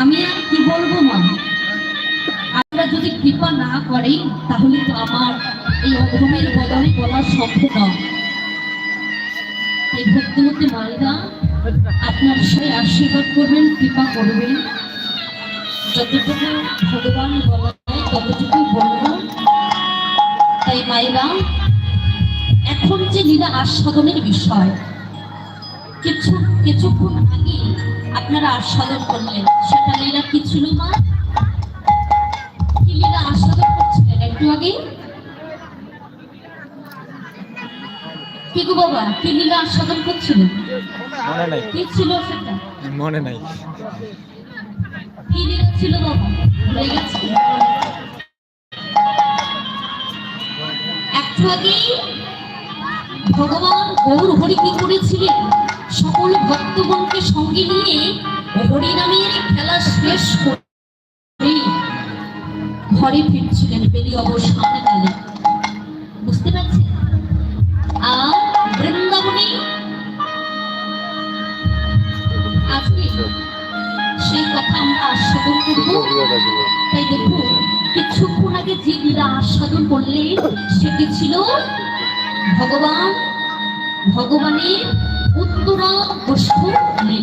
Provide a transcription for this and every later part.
আমি আর কি বলব মা? আপনারা যদি কৃপা না করেন তাহলে তো আমার এই অধমের বদলে বলা সম্ভব নয়। এই ভক্তিমতী মায়েরা, আপনার সে আশীর্বাদ করবেন, কৃপা করবেন। যতটুকু ভগবান বলা হয় ততটুকু বলব তাই মায়েরা, এখন যে লীলা আস্বাদনের বিষয় কিছু কিছুক্ষণ আগে আপনারা আস্বাদন করলেন। সেটা লীলা কি ছিল মা? কি লীলা আস্বাদন করছিলেন একটু আগে? কি গো বাবা কি লীলা আস্বাদন করছিলেন মনে নাই। কি ছিল সেটা? মনে নাই। কি লীলা ছিল বাবা? ভুলে গেছি। একটু আগে ভগবান গৌর হরি কি করেছিলেন? সঙ্গে নিয়ে হরিনামের খেলা শেষ করে ঘরে ফিরছিলেন বেলি অবসান কালে বুঝতে পারছেন? আর বৃন্দাবনে আজকে সেই কথা আমরা আস্বাদন করব। তাই দেখুন, কিছুক্ষণ আগে যে লীলা আস্বাদন করলেন সেটি ছিল ভগবান, ভগবানের উত্তরা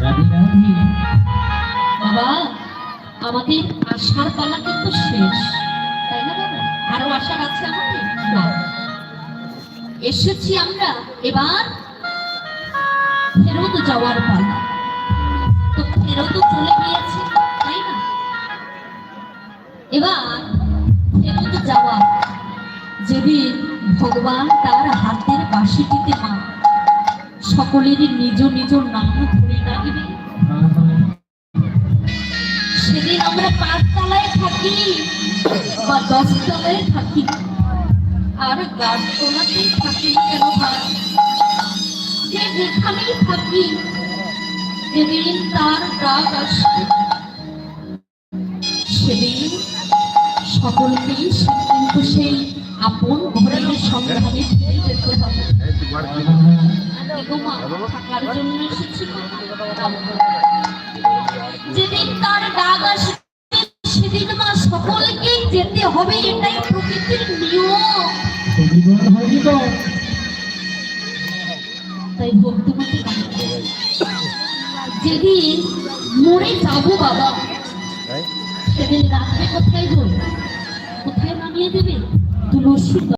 না না এসেছি আমরা এবার ফেরত যাওয়ার পালা। তো ফেরত চলে গিয়েছে, তাই না? এবার ফেরত যাওয়া, যেদিন ভগবান তার হাতের বাঁশিটিতে মা, সকলেরই নিজ নিজ নাম আমরা পাঁচতলায় থাকি বা দশতলায় থাকি। আর গাছতলাতে থাকি কেন যে যেখানেই থাকি, যেদিন তার ডাক আসবে সেদিন সকলকেই কিন্তু সেই আপন ঘরের সন্ধানে যেতে হবে। যেদিন তার ডাক আসবে সেদিন মা সকলকেই যেতে হবে এটাই প্রকৃতির নিয়ম। তাই ভক্তিমতী যেদিন মরে যাব বাবা সেদিন রাত্রে কোথায় কোথায় নামিয়ে দেবে? তুলসী